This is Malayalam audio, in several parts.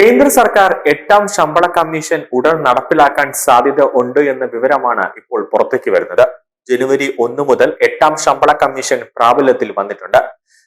കേന്ദ്ര സർക്കാർ എട്ടാം ശമ്പള കമ്മീഷൻ ഉടൻ നടപ്പിലാക്കാൻ സാധ്യത ഉണ്ട് എന്ന വിവരമാണ് ഇപ്പോൾ പുറത്തേക്ക് വരുന്നത്. ജനുവരി ഒന്ന് മുതൽ എട്ടാം ശമ്പള കമ്മീഷൻ പ്രാബല്യത്തിൽ വന്നിട്ടുണ്ട്.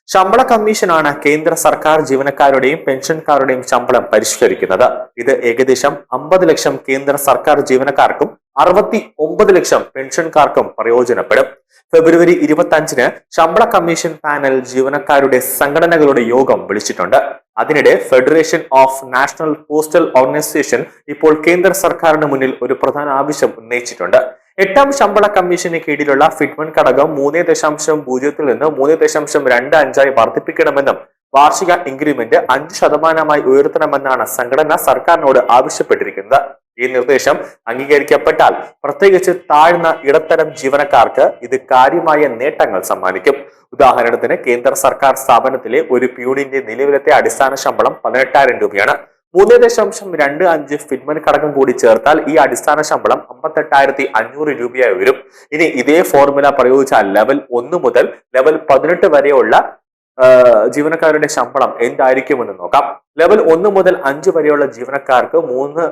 ശമ്പള കമ്മീഷനാണ് കേന്ദ്ര സർക്കാർ ജീവനക്കാരുടെയും പെൻഷൻകാരുടെയും ശമ്പളം പരിഷ്കരിക്കുന്നത്. ഇത് ഏകദേശം അമ്പത് ലക്ഷം കേന്ദ്ര സർക്കാർ ജീവനക്കാർക്കും അറുപത്തി ഒമ്പത് ലക്ഷം പെൻഷൻകാർക്കും പ്രയോജനപ്പെടും. ഫെബ്രുവരി ഇരുപത്തി അഞ്ചിന് ശമ്പള കമ്മീഷൻ പാനൽ ജീവനക്കാരുടെ സംഘടനകളുടെ യോഗം വിളിച്ചിട്ടുണ്ട്. അതിനിടെ federation of national postal organisation ഇപ്പോൾ കേന്ദ്ര സർക്കാരിന് മുന്നിൽ ഒരു പ്രധാന ആവശ്യം ഉന്നയിച്ചിട്ടുണ്ട്. എട്ടാം ശമ്പള കമ്മീഷന് കീഴിലുള്ള ഫിറ്റ്മൻ ഘടകം മൂന്ന് ദശാംശം പൂജ്യത്തിൽ നിന്ന് മൂന്ന് ദശാംശം രണ്ട് അഞ്ചായി വർദ്ധിപ്പിക്കണമെന്നും വാർഷിക ഇൻക്രിമെന്റ് അഞ്ച് ശതമാനമായി ഉയർത്തണമെന്നാണ് സംഘടന സർക്കാരിനോട് ആവശ്യപ്പെട്ടിരിക്കുന്നത്. ഈ നിർദ്ദേശം അംഗീകരിക്കപ്പെട്ടാൽ പ്രത്യേകിച്ച് താഴ്ന്ന ഇടത്തരം ജീവനക്കാർക്ക് ഇത് കാര്യമായ നേട്ടങ്ങൾ സമ്മാനിക്കും. ഉദാഹരണത്തിന് കേന്ദ്ര സർക്കാർ സ്ഥാപനത്തിലെ ഒരു പ്യൂണിന്റെ നിലവിലത്തെ അടിസ്ഥാന ശമ്പളം പതിനെട്ടായിരം രൂപയാണ്. മൂന്ന് ദശാംശം രണ്ട് അഞ്ച് ഫിൻമൻ ഘടകം കൂടി ചേർത്താൽ ഈ അടിസ്ഥാന ശമ്പളം അമ്പത്തെട്ടായിരത്തി അഞ്ഞൂറ് രൂപയായി വരും. ഇനി ഇതേ ഫോർമുല പ്രയോഗിച്ചാൽ ലെവൽ ഒന്ന് മുതൽ ലെവൽ പതിനെട്ട് വരെയുള്ള ജീവനക്കാരുടെ ശമ്പളം എന്തായിരിക്കുമെന്ന് നോക്കാം. ലെവൽ ഒന്ന് മുതൽ അഞ്ച് വരെയുള്ള ജീവനക്കാർക്ക് മൂന്ന്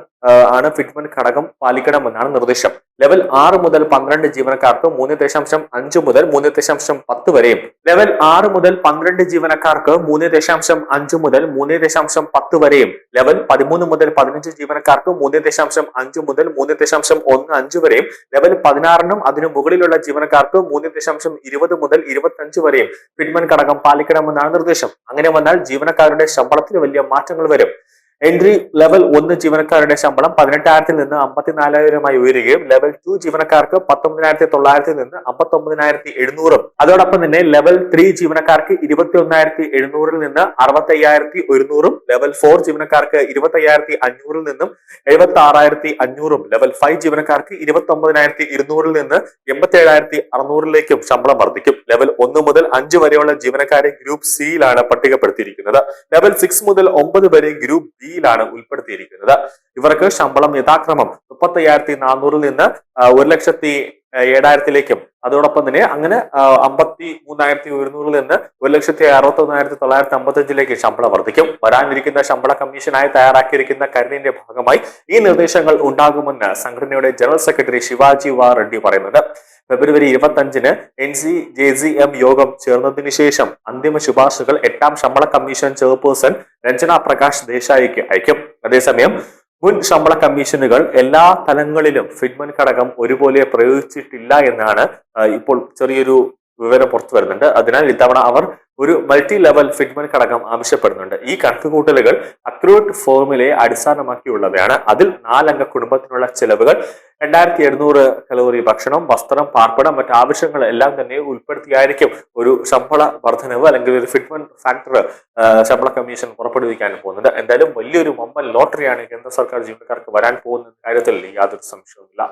ആണ് ഫിറ്റ്മെന്റ് ഘടകം പാലിക്കണമെന്നാണ് നിർദ്ദേശം. ലെവൽ ആറ് മുതൽ പന്ത്രണ്ട് ജീവനക്കാർക്ക് മൂന്ന് ദശാംശം അഞ്ച് മുതൽ മൂന്ന് ദശാംശം പത്ത് വരെയും. ലെവൽ ആറ് മുതൽ പന്ത്രണ്ട് ജീവനക്കാർക്ക് മൂന്ന് ദശാംശം അഞ്ച് മുതൽ മൂന്ന് ദശാംശം പത്ത് വരെയും. ലെവൽ പതിമൂന്ന് മുതൽ പതിനഞ്ച് ജീവനക്കാർക്ക് മൂന്ന് ദശാംശം അഞ്ച് മുതൽ മൂന്ന് ദശാംശം ഒന്ന് അഞ്ച് വരെയും. ലെവൽ പതിനാറിനും അതിനു മുകളിലുള്ള ജീവനക്കാർക്ക് മൂന്ന് ദശാംശം ഇരുപത് മുതൽ ഇരുപത്തഞ്ച് വരെയും ഫിറ്റ്മെന്റ് ഘടകം പാലിക്കണമെന്നാണ് നിർദ്ദേശം. അങ്ങനെ വന്നാൽ ജീവനക്കാരുടെ ശമ്പളത്തിൽ വലിയ മാറ്റങ്ങൾ വരും. എൻട്രി ലെവൽ ഒന്ന് ജീവനക്കാരുടെ ശമ്പളം പതിനെട്ടായിരത്തിൽ നിന്ന് അമ്പത്തിനാലായിരമായി ഉയരുകയും ലെവൽ ടു ജീവനക്കാർക്ക് പത്തൊമ്പതിനായിരത്തി തൊള്ളായിരത്തിൽ നിന്ന് അമ്പത്തി ഒമ്പതിനായിരത്തി എഴുന്നൂറും അതോടൊപ്പം തന്നെ ലെവൽ ത്രീ ജീവനക്കാർക്ക് ഇരുപത്തി ഒന്നായിരത്തി എഴുന്നൂറിൽ നിന്ന് അറുപത്തി അയ്യായിരത്തി ഒരുന്നൂറും ലെവൽ ഫോർ ജീവനക്കാർക്ക് ഇരുപത്തി അയ്യായിരത്തി അഞ്ഞൂറിൽ നിന്നും എഴുപത്തി ആറായിരത്തി അഞ്ഞൂറും ലെവൽ ഫൈവ് ജീവനക്കാർക്ക് ഇരുപത്തി ഒമ്പതിനായിരത്തി ഇരുന്നൂറിൽ നിന്ന് എൺപത്തി ഏഴായിരത്തി അറുന്നൂറിലേക്കും ശമ്പളം വർദ്ധിക്കും. ലെവൽ ഒന്ന് മുതൽ അഞ്ച് വരെയുള്ള ജീവനക്കാരെ ഗ്രൂപ്പ് സിയിലാണ് പട്ടികപ്പെടുത്തിയിരിക്കുന്നത്. ലെവൽ സിക്സ് മുതൽ ഒമ്പത് വരെ ഗ്രൂപ്പ് ബിയിലാണ് ഉൾപ്പെടുത്തിയിരിക്കുന്നത്. ഇവർക്ക് ശമ്പളം യഥാക്രമം മുപ്പത്തി അയ്യായിരത്തി നാനൂറിൽ നിന്ന് ഒരു ലക്ഷത്തി ഏഴായിരത്തിലേക്കും അതോടൊപ്പം തന്നെ അങ്ങനെ അമ്പത്തി മൂന്നായിരത്തി ഒരുന്നൂറിൽ നിന്ന് ഒരു ലക്ഷത്തി അറുപത്തി ഒന്നായിരത്തി തൊള്ളായിരത്തി അമ്പത്തി അഞ്ചിലേക്ക് ശമ്പളം വർദ്ധിക്കും. വരാനിരിക്കുന്ന ശമ്പള കമ്മീഷനായി തയ്യാറാക്കിയിരിക്കുന്ന കരുതിന്റെ ഭാഗമായി ഈ നിർദ്ദേശങ്ങൾ ഉണ്ടാകുമെന്ന് സംഘടനയുടെ ജനറൽ സെക്രട്ടറി ശിവാജി വാ റെഡ്ഡി പറയുന്നത് ഫെബ്രുവരി ഇരുപത്തി അഞ്ചിന് N C J C M യോഗം ചേർന്നതിനു ശേഷം അന്തിമ ശുപാർശകൾ എട്ടാം ശമ്പള കമ്മീഷൻ ചെയർപേഴ്സൺ രഞ്ജന പ്രകാശ് ദേശായിക്ക് അയക്കും. അതേസമയം മുൻ ശമ്പള കമ്മീഷനുകൾ എല്ലാ തലങ്ങളിലും ഫിറ്റ്മെന്റ് ഘടകം ഒരുപോലെ പ്രയോഗിച്ചിട്ടില്ല എന്നാണ് ഇപ്പോൾ ചെറിയൊരു വിവരം പുറത്തു വരുന്നുണ്ട്. അതിനാൽ ഇത്തവണ അവർ ഒരു മൾട്ടി ലെവൽ ഫിറ്റ്മെന്റ് ഘടകം ആവശ്യപ്പെടുന്നുണ്ട്. ഈ കണക്കുകൂട്ടലുകൾ അക്രൂട്ട് ഫോർമുലയെ അടിസ്ഥാനമാക്കിയുള്ളവയാണ്. അതിൽ നാലംഗ കുടുംബത്തിനുള്ള ചെലവുകൾ രണ്ടായിരത്തി എഴുന്നൂറ് കലോറി ഭക്ഷണം വസ്ത്രം പാർപ്പിടം മറ്റു ആവശ്യങ്ങൾ എല്ലാം തന്നെ ഉൾപ്പെടുത്തിയായിരിക്കും ഒരു ശമ്പള വർധനവ് അല്ലെങ്കിൽ ഒരു ഫിറ്റ്മെന്റ് ഫാക്ടർ ശമ്പള കമ്മീഷൻ പുറപ്പെടുവിക്കാൻ പോകുന്നത്. എന്തായാലും വലിയൊരു മമ്മൽ ലോട്ടറിയാണ് കേന്ദ്ര സർക്കാർ ജീവനക്കാർക്ക് വരാൻ പോകുന്ന കാര്യത്തിൽ യാതൊരു സംശയവുമില്ല.